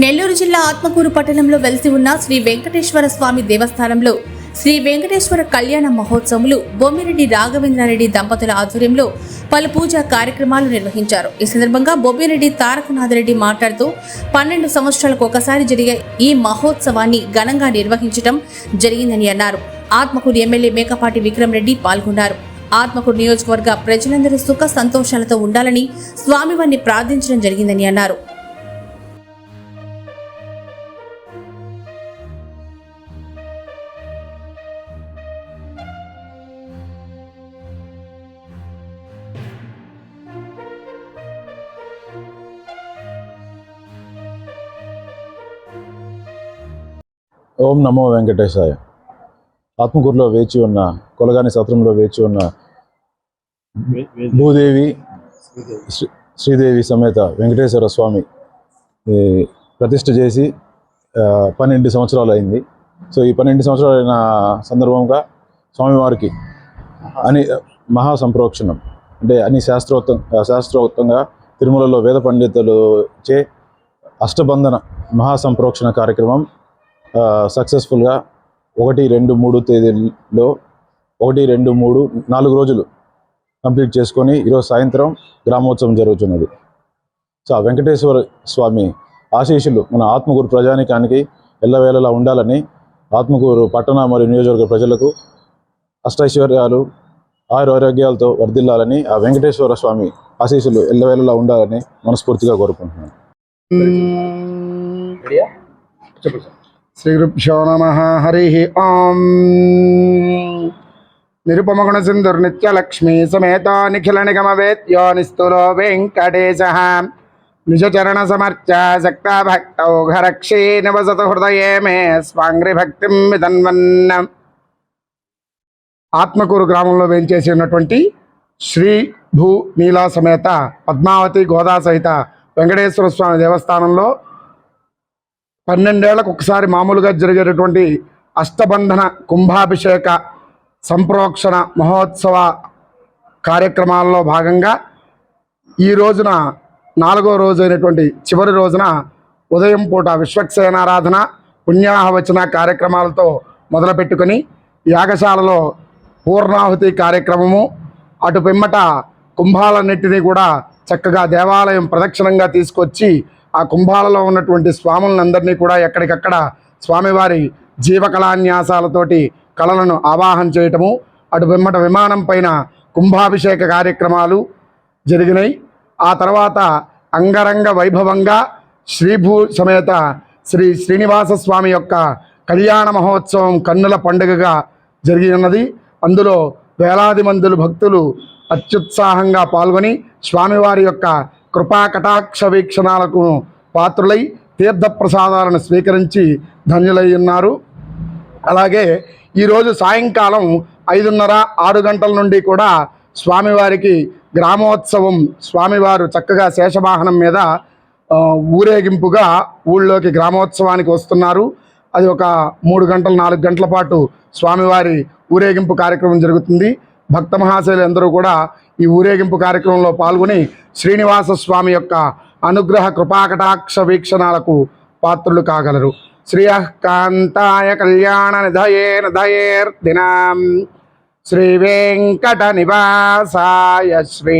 నెల్లూరు జిల్లా ఆత్మకూరు పట్టణంలో వెలిసి ఉన్న శ్రీ వెంకటేశ్వర స్వామి దేవస్థానంలో శ్రీ వెంకటేశ్వర కళ్యాణ మహోత్సవములు బొమ్మిరెడ్డి రాఘవేంద్రారెడ్డి దంపతుల ఆధ్వర్యంలో పలు పూజా కార్యక్రమాలు నిర్వహించారు. ఈ సందర్భంగా బొమ్మిరెడ్డి తారకనాథరెడ్డి మాట్లాడుతూ పన్నెండు సంవత్సరాలకు ఒకసారి జరిగే ఈ మహోత్సవాన్ని ఘనంగా నిర్వహించడం జరిగిందని అన్నారు. ఆత్మకూరు ఎమ్మెల్యే మేకపాటి విక్రమ్ రెడ్డి పాల్గొన్నారు. ఆత్మకూరు నియోజకవర్గ ప్రజలందరూ సుఖ సంతోషాలతో ఉండాలని స్వామివారిని ప్రార్థించడం జరిగిందని అన్నారు. ఓం నమో వెంకటేశాయ. ఆత్మకూరులో వేచి ఉన్న కొలగాని సత్రంలో వేచి ఉన్న భూదేవి శ్రీ- శ్రీదేవి సమేత వెంకటేశ్వర స్వామి ఈ, ప్రతిష్ఠ చేసి పన్నెండు సంవత్సరాలు అయింది. సో ఈ పన్నెండు సంవత్సరాలు అయిన సందర్భంగా స్వామివారికి అని మహా సంప్రోక్షణం అంటే అన్ని శాస్త్రోక్త శాస్త్రోక్తంగా తిరుమలలో వేద పండితులు చే అష్టబంధన మహా సంప్రోక్షణ కార్యక్రమం సక్సెస్ఫుల్గా ఒకటి రెండు మూడు తేదీల్లో ఒకటి రెండు మూడు నాలుగు రోజులు కంప్లీట్ చేసుకొని ఈరోజు సాయంత్రం గ్రామోత్సవం జరుగుతున్నది. సో ఆ వెంకటేశ్వర స్వామి ఆశీస్సులు మన ఆత్మకూరు ప్రజానికానికి ఎల్లవేళలా ఉండాలని ఆత్మకూరు పట్టణ మరియు నియోజకవర్గ ప్రజలకు అష్టైశ్వర్యాలు ఆరోగ్యాలతో వర్ధిల్లాలని ఆ వెంకటేశ్వర స్వామి ఆశీస్సులు ఎల్లవేళలా ఉండాలని మనస్ఫూర్తిగా కోరుకుంటున్నాను. శ్రీ నమ. హరి ఓం. నిరుపమగుణ సింధుర్ నిత్యలక్ష్మీ సమేత నిఖిల నిగమ వేద్యో నిస్తులో వెంకటేశ. నిజ చరణ సమర్చ శక్త భక్తౌ నివసత హృదయే మే స్వాంగ్రి భక్తిం విదన్వన్న ఆత్మకూరు గ్రామంలో వేంచేసి ఉన్నటువంటి శ్రీ భూ నీలా సమేత పద్మావతి గోదా సహిత వెంకటేశ్వర స్వామి దేవస్థానంలో పన్నెండేళ్ళకు ఒకసారి మామూలుగా జరిగేటటువంటి అష్టబంధన కుంభాభిషేక సంప్రోక్షణ మహోత్సవ కార్యక్రమాల్లో భాగంగా ఈ రోజున నాలుగో రోజు అయినటువంటి చివరి రోజున ఉదయం పూట విశ్వక్సేనారాధన పుణ్యాహవచన కార్యక్రమాలతో మొదలుపెట్టుకొని యాగశాలలో పూర్ణాహుతి కార్యక్రమము అటు పిమ్మట కుంభాలన్నింటినీ కూడా చక్కగా దేవాలయం ప్రదక్షిణంగా తీసుకొచ్చి ఆ కుంభాలలో ఉన్నటువంటి స్వాములందరినీ కూడా ఎక్కడికక్కడ స్వామివారి జీవకళాన్యాసాలతోటి కళలను ఆవాహన చేయటము అటు పిమ్మట విమానం పైన కుంభాభిషేక కార్యక్రమాలు జరిగినాయి. ఆ తర్వాత అంగరంగ వైభవంగా శ్రీభూ సమేత శ్రీ శ్రీనివాస స్వామి యొక్క కళ్యాణ మహోత్సవం కన్నుల పండుగగా జరిగి ఉన్నది అందులో వేలాది మందులు భక్తులు అత్యుత్సాహంగా పాల్గొని స్వామివారి యొక్క కృపా కటాక్ష వీక్షణాలకు పాత్రులై తీర్థప్రసాదాలను స్వీకరించి ధన్యులై ఉన్నారు. అలాగే ఈరోజు సాయంకాలం ఐదున్నర ఆరు గంటల నుండి కూడా స్వామివారికి గ్రామోత్సవం స్వామివారు చక్కగా శేషవాహనం మీద ఊరేగింపుగా ఊళ్ళోకి గ్రామోత్సవానికి వస్తున్నారు. అది ఒక మూడు గంటలు నాలుగు గంటల పాటు స్వామివారి ఊరేగింపు కార్యక్రమం జరుగుతుంది. భక్త మహాశైలు అందరూ కూడా ఈ ఊరేగింపు కార్యక్రమంలో పాల్గొని శ్రీనివాస స్వామి యొక్క అనుగ్రహ కృపాకటాక్ష వీక్షణాలకు పాత్రులు కాగలరు. శ్రియకాంతాయ కళ్యాణ నిధయే నిధయేర్దినాం శ్రీ వెంకట నివాసాయ శ్రీ